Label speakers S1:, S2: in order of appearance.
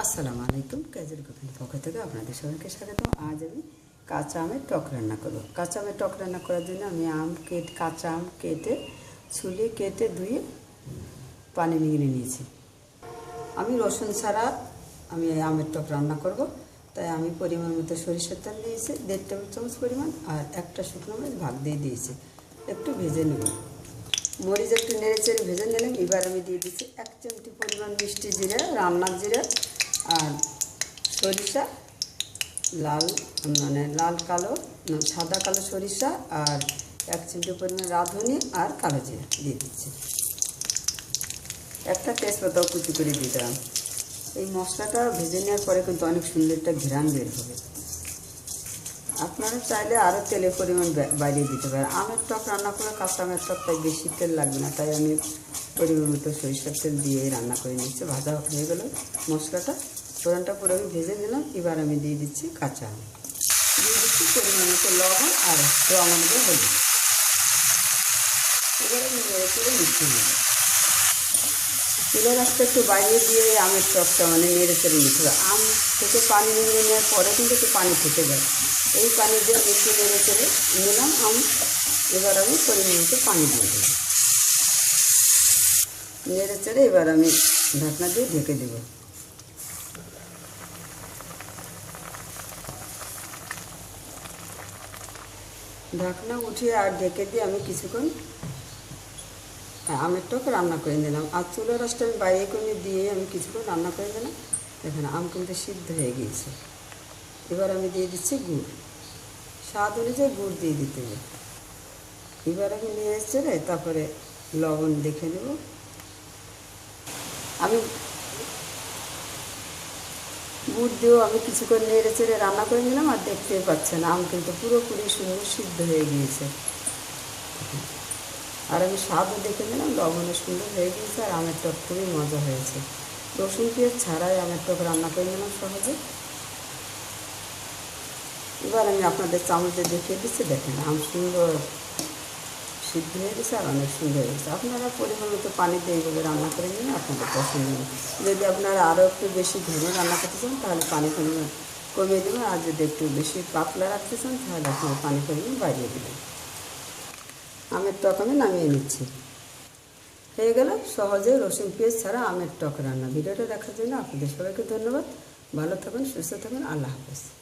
S1: আসসালামু আলাইকুম কাজের কুকিং পক্ষ থেকে আপনাদের সবাইকে স্বাগত আজ আমি কাঁচা আমের টক রান্না করব। কাঁচা আমের টক রান্না করার জন্য আমি আম কেটে, কাঁচা আম কেটে, ছুলে কেটে ধুয়ে পানি নিগড়ে নিয়েছি। আমি রসুন ছাড়া আমি আমের টক রান্না করব। তাই আমি পরিমাণ মতো সরিষার তেল দিয়েছি, দেড় টেবিল চামচ পরিমাণ, আর একটা শুকনো মরিচ ভাগ দিয়ে দিয়েছি। একটু ভেজে নেব। মরিচ একটু নেড়ে চেড়ে ভেজে নিলাম। এবার আমি দিয়ে দিচ্ছি এক চিমটি পরিমাণ মিষ্টি জিরা, রান্নার জিরা আর সরিষা, লাল মানে লাল কালো সাদা কালো সরিষা আর এক চিমটি পরিমাণ রাঁধুনি আর কালো জিরা দিয়ে দিচ্ছি। একটা তেজপাতাও কুচি করে দিতাম এই মশলাটা ভেজে নেওয়ার পরে কিন্তু অনেক সুন্দর একটা ঘ্রাণ বের হবে। আপনারা চাইলে আরও তেলের পরিমাণ বাড়িয়ে দিতে পারেন। আমের টক রান্না করে কাঁচা আমের টক তাই বেশি তেল লাগবে না, তাই আমি পরিমাণ মতো সরিষার তেল দিয়ে রান্না করে নিচ্ছি। ভাজা হয়ে গেল মশলাটা। ফোড়নটা পুরো আমি ভেজে নিলাম। এবার আমি দিয়ে দিচ্ছি কাঁচা আম। দিয়ে দিচ্ছি পরিমাণ মতো লবণ আর রঙ অনুযায়ী হলুদ। এবার আমি নেড়ে করে মিশিয়ে নেব। চুলের রাস্তা একটু বাইরে দিয়ে আমের টকটা মানে নেড়ে চেড়ে নিতে হবে আম থেকে পানি নিয়ে নেওয়ার পরে কিন্তু একটু পানি ফুটে যায় এই পানি দিয়ে একটু নেড়ে চেড়ে নিলাম। আম এবার আমি পরিমাণ মতো পানি দিয়ে দেবো। নেড়ে চেড়ে এবার আমি ঢাকনা দিয়ে ঢেকে দেবো। ঢাকনা উঠিয়ে আর ঢেকে দিয়ে আমি কিছুক্ষণ আমের টক রান্না করে নিলাম। আর চুলো রসটা আমি বাইরে করে দিয়ে আমি কিছুক্ষণ রান্না করে দিলাম দেখেন আম কিন্তু সিদ্ধ হয়ে গিয়েছে। এবার আমি দিয়ে দিচ্ছি গুড়। স্বাদ অনুযায়ী গুড় দিয়ে দিতে হবে। এবার আমি নিয়ে রে, তারপরে লবণ দেখে নেব। আমি গুড় দিয়েও আমি কিছুক্ষণ নেড়ে চেড়ে রান্না করে নিলাম আর দেখতে পাচ্ছেন, আম কিন্তু পুরোপুরি সুন্দর সিদ্ধ হয়ে গিয়েছে। আর আমি স্বাদও দেখে নিলাম, লবণও সুন্দর হয়ে গিয়েছে আর আমের টক খুবই মজা হয়েছে। রসুন পেঁয়াজ ছাড়াই আমের টক রান্না করে নিলাম সহজে। এবার আমি আপনাদের চামচে দেখিয়ে দিচ্ছি। দেখেন, আম সুন্দর সিদ্ধ হয়ে গেছে আর অনেক সুন্দর হয়ে গেছে আপনারা পরিমাণ মতো পানি দিয়ে এইভাবে রান্না করে নিন, আপনাদের পছন্দ হবে। যদি আপনারা আরও একটু বেশি ঘন রান্না করতে চান, তাহলে পানি পরিমাণ কমিয়ে দেবেন। আর যদি একটু বেশি পাতলা রাখতে চান, তাহলে আপনারা পানি পরিমাণ বাড়িয়ে দেবেন। আমের টক আমি নামিয়ে নিচ্ছি। হয়ে গেল, সহজে রসুন, পেঁয়াজ ছাড়া আমের টক রান্না। ভিডিওটা দেখার জন্য আপনাদের সবাইকে ধন্যবাদ। ভালো থাকুন, সুস্থ থাকুন, আল্লাহ হাফেজ।